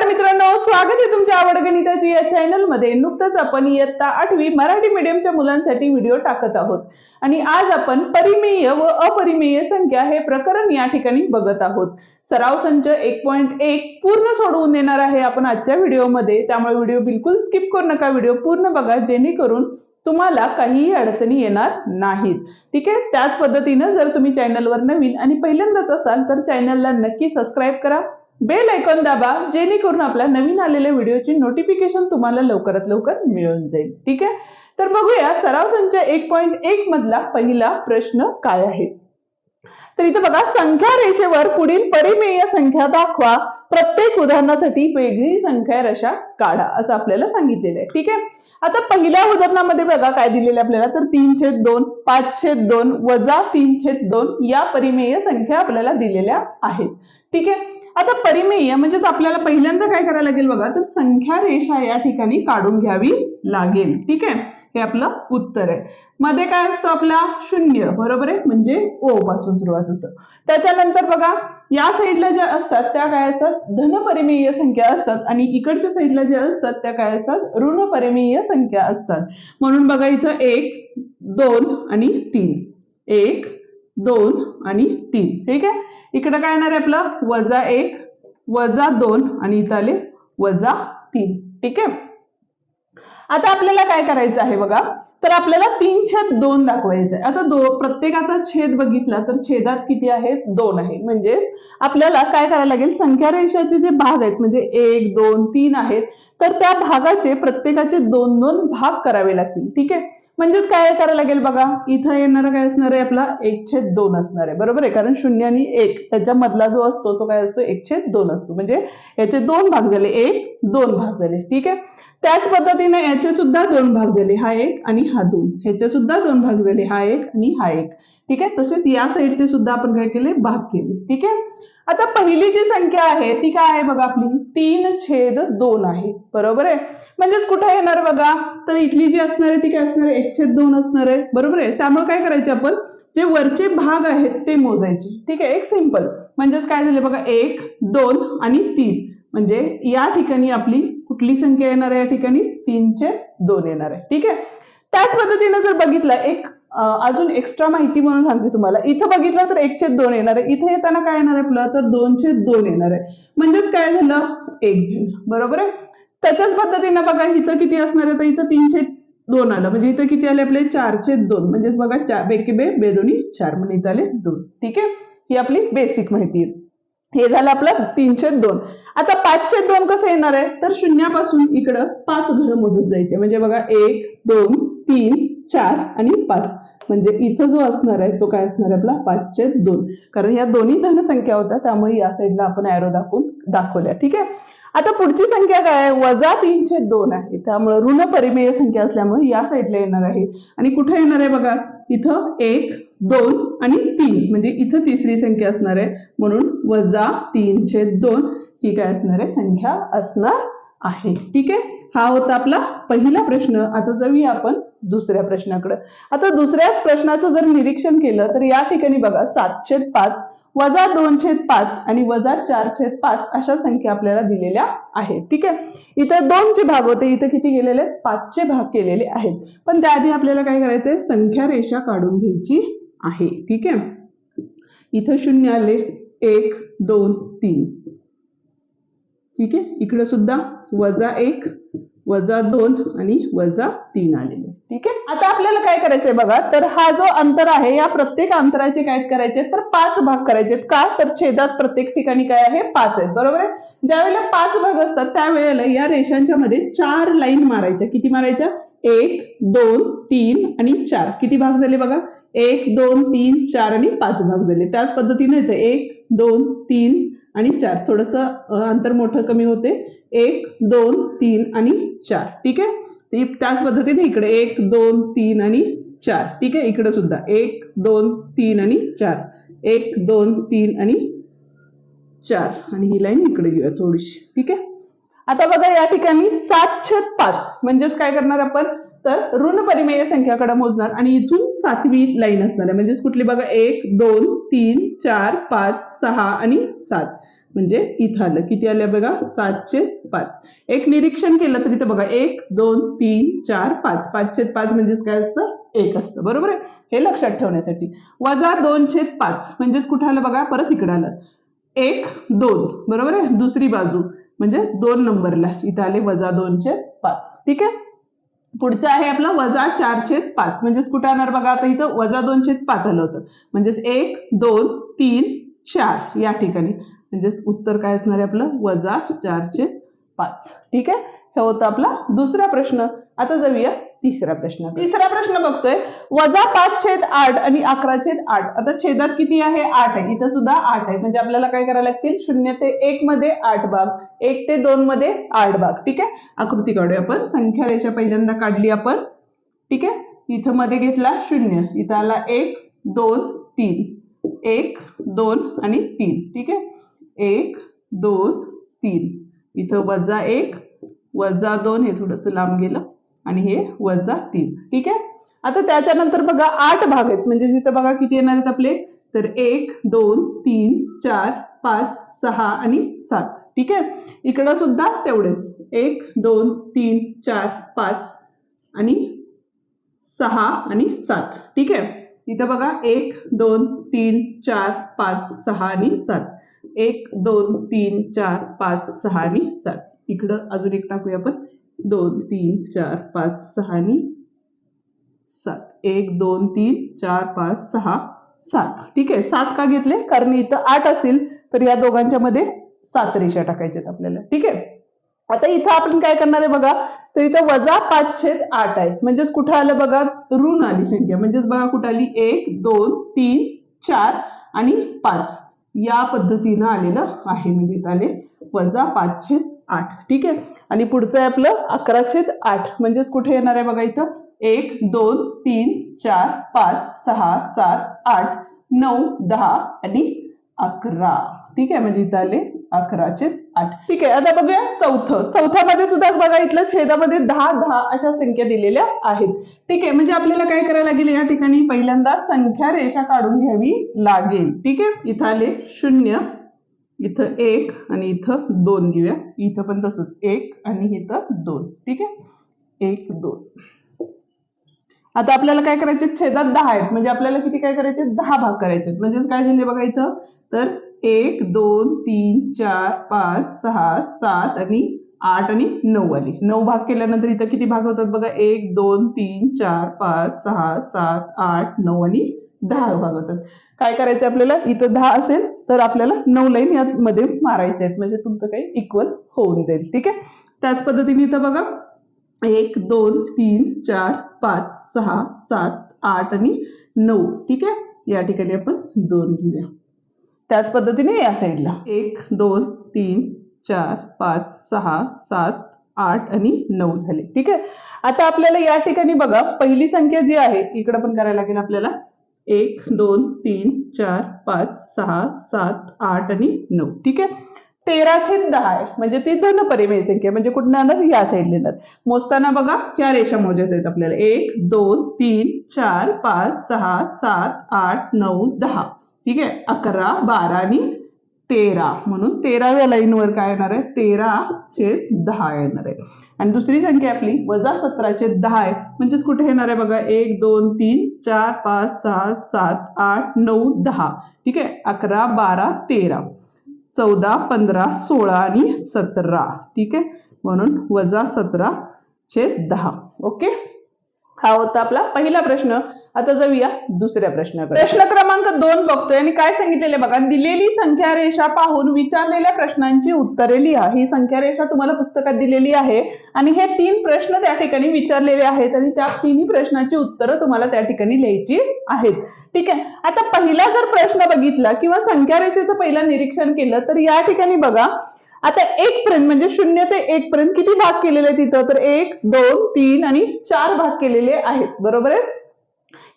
नमस्कार मित्रांनो स्वागत आहे तुमच्या आवड गणिताची या चॅनलमध्ये नुकतंच आपण इयत्ता आठवी मराठी मीडियमच्या मुलांसाठी व्हिडिओ टाकत आहोत. आणि आज आपण परिमेय व अपरिमेय संख्या हे प्रकरण या ठिकाणी बघत आहोत. सराव संच एक पॉईंट एक पूर्ण सोडवून देणार आहे आपण आजच्या व्हिडिओमध्ये त्यामुळे व्हिडिओ बिलकुल स्किप करू नका. व्हिडिओ पूर्ण बघा जेणेकरून तुम्हाला काहीही अडचणी येणार नाहीत. ठीक आहे? त्याच पद्धतीनं जर तुम्ही चॅनलवर नवीन आणि पहिल्यांदाच असाल तर चॅनलला नक्की सबस्क्राईब करा. बेल आयकॉन दाबा जेणेकरून आपल्या नवीन आलेल्या व्हिडिओची नोटिफिकेशन तुम्हाला लवकरात लवकर मिळून जाईल. ठीक आहे? तर बघूया सराव संच एक पॉईंट एक मधला पहिला प्रश्न काय आहे? तर इथे बघा संख्या रेषेवर पुढील परिमेय संख्या दाखवा. प्रत्येक उदाहरणासाठी वेगळी संख्या रेषा काढा असं आपल्याला सांगितलेलं आहे. ठीक आहे? आता पहिल्या उदाहरणामध्ये बघा काय दिलेलं आहे आपल्याला. तर तीन छेद दोन पाच छेद दोन वजा तीन छेद दोन या परिमेय संख्या आपल्याला दिलेल्या आहेत. ठीक आहे? आता परिमेय म्हणजेच आपल्याला पहिल्यांदा काय करायला लागेल बघा तर संख्या रेषा या ठिकाणी काढून घ्यावी लागेल. ठीक आहे? हे आपलं उत्तर आहे. मध्ये काय असतं आपला? शून्य. बरोबर आहे? म्हणजे ओ पासून सुरुवात होतं. त्याच्यानंतर बघा या साईडला ज्या असतात त्या काय असतात? धनपरिमेय संख्या असतात. आणि इकडच्या साईडला ज्या असतात त्या काय असतात? ऋणपरिमेय संख्या असतात. म्हणून बघा इथं एक दोन आणि तीन. एक दोन आणि तीन. ठीक आहे? इकडं काय येणार आहे आपलं? वजा एक वजा दोन आणि इथं आले वजा तीन. ठीक आहे? आता आपल्याला काय करायचं आहे बघा? तर आपल्याला तीन छेद दोन दाखवायचं आहे. आता दो प्रत्येकाचा छेद बघितला तर छेदात किती आहेत? दोन आहे. म्हणजे आपल्याला काय करायला लागेल? संख्या रेषाचे जे भाग आहेत म्हणजे एक दोन तीन आहेत तर त्या भागाचे प्रत्येकाचे दोन दोन भाग करावे लागतील. ठीक आहे? म्हणजेच काय करायला लागेल बघा? इथं येणार काय असणार आहे आपला एक छेद दोन असणार आहे. बरोबर आहे? कारण शून्य आणि एक त्याच्या मधला जो असतो तो काय असतो? एक छेद दोन असतो. म्हणजे याचे दोन भाग झाले. एक दोन भाग झाले. ठीक आहे? त्याच पद्धतीने याचे सुद्धा दोन भाग झाले हा एक आणि हा दोन. ह्याचे सुद्धा दोन भाग झाले हा एक आणि हा एक. ठीक आहे? तसेच या साईडचे सुद्धा आपण काय केले? भाग केले. ठीक आहे? आता पहिली जी संख्या आहे ती काय आहे बघा आपली? तीन छेद दोन आहे. बरोबर आहे? म्हणजेच कुठे येणार बघा? तर इथली जी असणार आहे ती काय असणार आहे? एक छेद दोन असणार आहे. बरोबर आहे? त्यामुळे काय करायचे आपण? जे वरचे भाग आहेत ते मोजायचे. ठीक आहे? एक सिंपल म्हणजेच काय झाले बघा? एक दोन आणि तीन. म्हणजे या ठिकाणी आपली कुठली संख्या येणार आहे या ठिकाणी? तीनचे दोन येणार आहे. ठीक आहे? त्याच पद्धतीनं जर बघितलं एक अजून एक्स्ट्रा माहिती म्हणून सांगते तुम्हाला. इथं बघितलं तर एकशे दोन येणार आहे. इथे येताना काय येणार आहे? आपलं तर दोनशे दोन येणार आहे. म्हणजेच काय झालं? एक झालं. बरोबर आहे? त्याच्याच पद्धतीनं बघा इथं किती असणार आहे? तर इथं तीनशे दोन आलं. म्हणजे इथं किती आले आपले? चारशे दोन. म्हणजेच बघा चार बेकी बे बेदोनी चार. म्हणजे इथं आले दोन. ठीक आहे? ही आपली बेसिक माहिती आहे. हे झालं आपलं तीनशे दोन. आता पाचशे दोन कसं येणार आहे? तर शून्यापासून इकडं पाच घरं मोजत जायचे. म्हणजे बघा एक दोन तीन चार आणि पाच. म्हणजे इथं जो असणार आहे तो काय असणार आहे आपला? पाचशे दोन. कारण या दोन्ही धनसंख्या होत्या त्यामुळे या साईडला आपण ॲरो दाखवून दाखवल्या. ठीक आहे? आता पुढची संख्या काय आहे? वजा तीनशे दोन आहे. त्यामुळे ऋण परिमेय संख्या असल्यामुळे या साईडला येणार आहे. आणि कुठे येणार आहे बघा? इथं एक दोन आणि तीन. म्हणजे इथं तिसरी संख्या असणार आहे. म्हणून वजा तीनशे दोन ही काय असणार आहे? संख्या असणार आहे. ठीक आहे? हा होता आपला पहिला प्रश्न. आता जाऊया आपण दुसऱ्या प्रश्नाकडे. आता दुसऱ्या प्रश्नाचं जर निरीक्षण केलं तर या ठिकाणी बघा सातशे पाच वजा दोनशे पाच आणि वजा चारशे पाच अशा संख्या आपल्याला दिलेल्या आहेत. ठीक आहे? इथं दोनचे भाग होते. इथं किती गेलेले आहेत? पाचचे भाग केलेले आहेत. पण त्याआधी आपल्याला काय करायचंय? संख्या रेषा काढून घ्यायची. आहे. ठीक आहे? इथं शून्य आले. एक दोन तीन. ठीक आहे? इकडे सुद्धा वजा एक वजा दोन आणि वजा तीन आलेले. ठीक आहे? आता आपल्याला काय करायचंय बघा? तर हा जो अंतर आहे या प्रत्येक अंतराचे काय करायचे तर पाच भाग करायचे का? तर छेदात प्रत्येक ठिकाणी काय आहे? पाच आहेत. बरोबर आहे? ज्यावेळेला पाच भाग असतात त्यावेळेला या रेषांच्या मध्ये चार लाईन मारायच्या. किती मारायच्या? एक दोन तीन आणि चार. किती भाग झाले बघा? एक दोन तीन चार आणि पाच भाग झाले. त्याच पद्धतीने येतं. एक दोन तीन आणि चार. थोडस अंतर मोठं कमी होते. एक दोन तीन आणि चार. ठीक आहे? त्याच पद्धतीने इकडे. एक दोन तीन आणि चार. ठीक आहे? इकडे सुद्धा. एक दोन तीन आणि चार. एक दोन तीन आणि चार. आणि ही लाईन इकडे घेऊया थोडीशी. ठीक आहे? आता बघा या ठिकाणी सातशे पाच. म्हणजेच काय करणार आपण? तर ऋण परिमेय संख्याकडे मोजणार आणि इथून सातवी लाईन असणार आहे. म्हणजेच कुठली बघा? एक दोन तीन चार पाच सहा आणि सात. म्हणजे इथं आलं. किती आलं बघा? सातशे पाच. एक निरीक्षण केलं तर इथं बघा. एक दोन तीन चार पाच. पाचशे पाच म्हणजेच काय असतं? एक असतं. बरोबर आहे? हे लक्षात ठेवण्यासाठी. वजा दोनशे पाच. म्हणजेच कुठं आलं बघा? परत इकडं आलं. एक दोन. बरोबर आहे? दुसरी बाजू. म्हणजे दोन नंबरला. इथं आले वजा दोनशे पाच. ठीक आहे? पुढचं आहे आपलं वजा चारशेच पाच. म्हणजेच कुठे येणार बघा आता इथं? वजा दोनशेच पाच आलं होतं. म्हणजेच एक दोन तीन चार या ठिकाणी. म्हणजेच उत्तर काय असणार आहे आपलं? वजा चारशे पाच. ठीक आहे? हे होतं आपला दुसरा प्रश्न. आता जाऊया तिसरा प्रश्न. तिसरा प्रश्न बघतोय. वजा पाच छेद आठ आणि अकरा छेद आठ. आता छेदात किती आहे? आठ आहे. इथं सुद्धा आठ आहे. म्हणजे आपल्याला काय करायला लागतील? शून्य ते एक मध्ये आठ भाग. एक ते दोन मध्ये आठ भाग. ठीक आहे? आकृती काढूया आपण. संख्या रेषा पहिल्यांदा काढली आपण. ठीक आहे? इथं मध्ये घेतला शून्य. इथं आला एक दोन तीन. एक दोन आणि तीन. ठीक आहे? एक दोन तीन. इथं वजा एक वजा दोन हे थोडंसं लांब गेलं आणि हे वजा तीन. ठीक आहे? आता त्याच्यानंतर बघा आठ भाग आहेत. म्हणजे जिथं बघा किती येणार आहेत आपले? तर एक दोन तीन चार पाच सहा आणि सात. ठीक आहे? इकडं सुद्धा तेवढेच. एक दोन तीन चार पाच आणि सहा आणि सात. ठीक आहे? इथं बघा एक दोन तीन चार पाच सहा आणि सात. एक दोन तीन चार पाच सहा आणि सात. इकडं अजून एक टाकूया आपण. दोन तीन चार पाच सहा आणि सात. एक दोन तीन चार पाच सहा सात. ठीक आहे सात का घेतले? कारण इथं आठ असेल तर या दोघांच्या मध्ये सात रेषा टाकायच्यात आपल्याला. ठीक आहे? आता इथं आपण काय करणार आहे बघा? तर इथं वजा पाच छेद आठ आहे म्हणजेच कुठं आलं बघा? ऋण आली संख्या. म्हणजेच बघा कुठं आली? एक दोन तीन चार आणि पाच. या पद्धतीनं आलेलं आहे. म्हणजे इथं आले वजा पाच छेद आठ. ठीक आहे? आणि पुढचं आहे आपलं अकरा छेद आठ. म्हणजेच कुठे येणार आहे बघा इथं? एक दोन तीन चार पाच सहा सात आठ नऊ दहा आणि अकरा. ठीक आहे? म्हणजे इथं आले अकरा छेद आठ. ठीक आहे. आता बघूया चौथं. चौथ्यामध्ये सुद्धा बघा इथलं छेदामध्ये दहा दहा अशा संख्या दिलेल्या आहेत. ठीक आहे? म्हणजे आपल्याला काय करायला लागेल या ठिकाणी? पहिल्यांदा संख्या रेषा काढून घ्यावी लागेल. ठीक आहे? इथं आले शून्य इथं एक आणि इथं दोन घेऊया. इथं पण तसंच. एक आणि इथं दोन. ठीक आहे? एक दोन. आता आपल्याला काय करायचे? छेदात दहा आहेत. म्हणजे आपल्याला किती काय करायचे? दहा भाग करायचे आहेत. म्हणजे काय झाले बघा इथं? तर एक दोन तीन चार पाच सहा सात आणि आठ आणि नऊ आली. नऊ भाग केल्यानंतर इथं किती भाग होतात बघा? एक दोन तीन चार पाच सहा सात आठ नऊ आणि दहा भाग होतात. काय करायचं आपल्याला? इथं दहा असेल. तर आपल्याला नऊ लाईन यामध्ये मारायचे आहेत. म्हणजे तुमचं काही इक्वल होऊन जाईल. ठीक आहे? त्याच पद्धतीने इथं बघा. एक दोन तीन चार पाच सहा सात आठ आणि नऊ. ठीक आहे? या ठिकाणी आपण दोन घेऊया. त्याच पद्धतीने या साईडला एक दोन तीन चार पाच सहा सात आठ आणि नऊ झाले. ठीक आहे? आता आपल्याला या ठिकाणी बघा पहिली संख्या जी आहे इकडं पण करायला लागेल आपल्याला. एक दोन तीन चार पाच सहा सात आठ आणि नऊ. ठीक आहे? तेरा छेद दहा आहे. म्हणजे ती धन परिमेय संख्या म्हणजे कुठं येणार या साईडला येणार मोजताना बघा या रेषा मोजायच्या आहेत आपल्याला. एक दोन तीन चार पाच सहा सात आठ नऊ दहा. ठीक आहे? अकरा बारा आणि तेरा. म्हणून तेराव्या लाईनवर काय येणार आहे? तेरा छेद दहा येणार आहे. आणि दुसरी संख्या आपली वजा सतरा छेद दहा आहे. म्हणजेच कुठे येणार आहे बघा? एक दोन तीन चार पाच सहा सात आठ नऊ दहा. ठीक आहे? अकरा बारा तेरा. चौदा पंधरा सोळा आणि सतरा. ठीक आहे? म्हणून वजा सतरा छेद दहा. ओके? हा होता आपला पहिला प्रश्न. आता जाऊया दुसऱ्या प्रश्नाकडे. प्रश्न क्रमांक दोन बघतोय. आणि काय सांगितलेले बघा? दिलेली संख्या रेषा पाहून विचारलेल्या प्रश्नांची उत्तरे लिहा. ही संख्या रेषा तुम्हाला पुस्तकात दिलेली आहे आणि हे तीन प्रश्न त्या ठिकाणी विचारलेले आहेत आणि त्या तिन्ही प्रश्नांची उत्तरं तुम्हाला त्या ठिकाणी लिहायची आहेत. ठीक आहे? आता पहिला जर प्रश्न बघितला किंवा संख्या रेषेचं पहिलं निरीक्षण केलं तर या ठिकाणी बघा. आता एक पर्यंत म्हणजे शून्य ते एक पर्यंत किती भाग केलेले आहेत तिथं? तर एक दोन तीन आणि चार भाग केलेले आहेत. बरोबर आहे?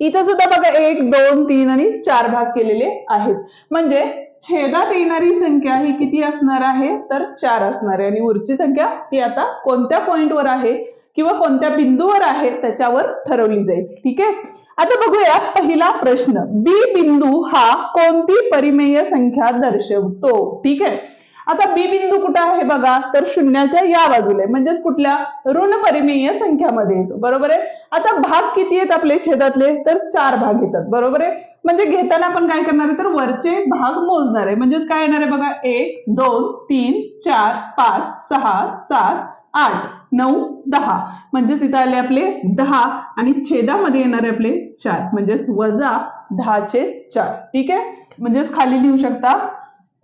इथं सुद्धा बघा एक दोन तीन आणि चार भाग केलेले आहेत. म्हणजे छेदात येणारी संख्या ही किती असणार आहे? तर चार असणार आहे. आणि उरची संख्या ही आता कोणत्या पॉइंटवर आहे किंवा कोणत्या बिंदूवर आहे त्याच्यावर ठरवली जाईल. ठीक आहे? आता बघूया पहिला प्रश्न. बी बिंदू हा कोणती परिमेय संख्या दर्शवतो? ठीक आहे? आता बी बिंदू कुठं आहे बघा? तर शून्याच्या या बाजूला म्हणजेच कुठल्या? ऋण परिमेय संख्यामध्ये येतो. बरोबर आहे? आता भाग किती आहेत आपले छेदातले? तर चार भाग येतात. बरोबर आहे? म्हणजे घेताना आपण काय करणार आहे? तर वरचे भाग मोजणार आहे. म्हणजेच काय येणार आहे बघा? एक दोन तीन चार पाच सहा सात आठ नऊ दहा. म्हणजेच तिथं आले आपले दहा आणि छेदामध्ये येणारे आपले चार. म्हणजेच वजा दहाचे चार. ठीक आहे? म्हणजेच खाली लिहू शकता.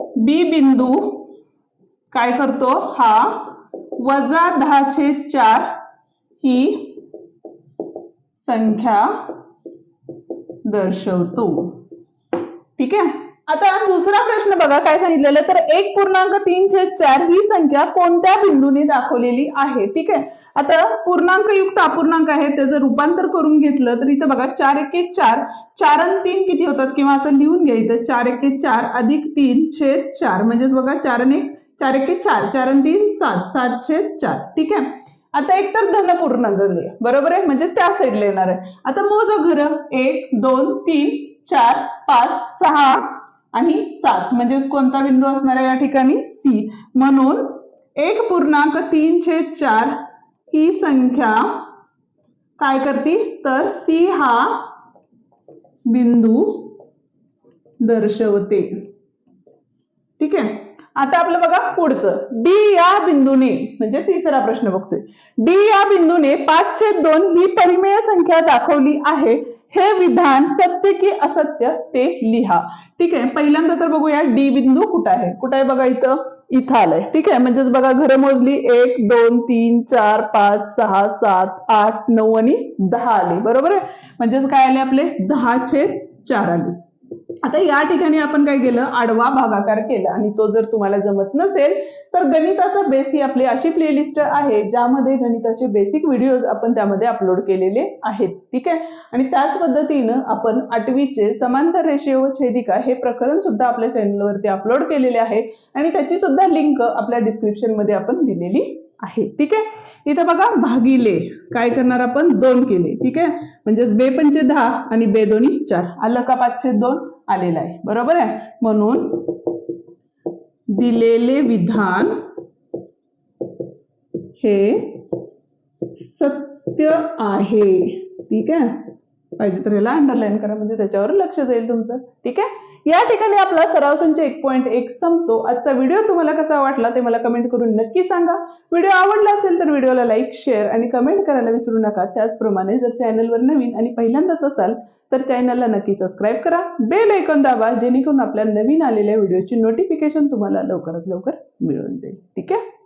बी बिंदू काय करतो? हा वजा दहाचे चार ही संख्या दर्शवतो. ठीक आहे? आता दुसरा प्रश्न बघा काय सांगितलेलं? तर एक पूर्णांक तीनशे चार ही संख्या कोणत्या बिंदूने दाखवलेली आहे? ठीक आहे? आता पूर्णांक युक्त अपूर्णांक आहे त्याचं रूपांतर करून घेतलं तर इथं बघा चार एके चार. चार आणि तीन किती होतात? किंवा असं लिहून घ्यायचं चार एके चार अधिक तीन छेद चार. म्हणजेच बघा चार आणि एक चार एके चार चार आणि तीन सात सातशे चार. ठीक आहे? आता एक तर धन पूर्ण लिहा. बरोबर आहे? म्हणजे त्या साईडला येणार आहे. आता मोज घर. एक दोन तीन चार पाच सहा आणि सात. म्हणजेच कोणता बिंदू असणार आहे या ठिकाणी? सी म्हणून एक पूर्णांक तीन चार ही संख्या काय करते? तर सी हा बिंदू दर्शवते. ठीक आहे? आता आपलं बघा पुढचं. डी या बिंदूने म्हणजे तिसरा प्रश्न बघतोय. डी या बिंदूने पाच छेद दोन ही परिमेय संख्या दाखवली आहे. हे विधान सत्य की असत्य ते लिहा. ठीक आहे पहिल्यांदा तर बघूया डी बिंदू कुठं आहे? कुठं आहे बघा इथं? इथं आलंय. ठीक आहे म्हणजेच बघा घरं मोजली. एक दोन तीन चार पाच सहा सात आठ नऊ आणि दहा आले. बरोबर आहे? म्हणजेच काय आले आपले? दहा छेद चार आले. आता या ठिकाणी आपण काय केलं? आडवा भागाकार केला. आणि तो जर तुम्हाला जमत नसेल तर गणिताचा बेस ही आपली अशी प्लेलिस्ट आहे ज्यामध्ये गणिताचे बेसिक व्हिडिओज आपण त्यामध्ये अपलोड केलेले आहेत. ठीक आहे? आणि त्याच पद्धतीनं आपण आठवीचे समांतर रेषे व छेदिका हे प्रकरण सुद्धा आपल्या चॅनलवरती अपलोड केलेले आहे आणि त्याची सुद्धा लिंक आपल्या डिस्क्रिप्शनमध्ये आपण दिलेली आहे. ठीक आहे? इथं बघा भागिले. काय करणार आपण? दोन केले. ठीक आहे? म्हणजेच बे पंचे दहा आणि बे दोन्ही चार. आलं का पाचशे दोन? आलेलं आहे. बरोबर आहे? म्हणून दिलेले विधान हे सत्य आहे. ठीक आहे? पाहिजे. तर याला अंडरलाईन करा म्हणजे त्याच्यावर लक्ष जाईल तुमचं. ठीक आहे? या ठिकाणी आपला सराव संच एक पॉईंट एक संपतो. आजचा व्हिडिओ तुम्हाला कसा वाटला ते मला कमेंट करून नक्की सांगा. व्हिडिओ आवडला असेल तर व्हिडिओला लाईक शेअर आणि कमेंट करायला विसरू नका. त्याचप्रमाणे जर चॅनलवर नवीन आणि पहिल्यांदाच असाल तर चॅनलला नक्की सबस्क्राईब करा. बेल ऐकून दाबा जेणेकरून आपल्या नवीन आलेल्या व्हिडिओची नोटिफिकेशन तुम्हाला लवकरात लवकर मिळून जाईल. ठीक आहे?